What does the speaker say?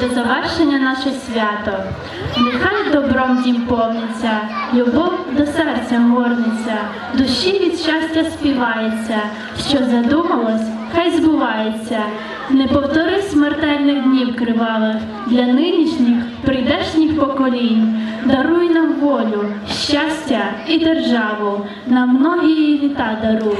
до завершення наше свято. Нехай добром дім повниться, любов до серця горниться, душі від щастя співається, що задумалось, хай збувається. Не повтори смертельних днів кривавих для нинішніх прийдешніх поколінь. Даруй нам волю, щастя і державу, на многі літа даруй.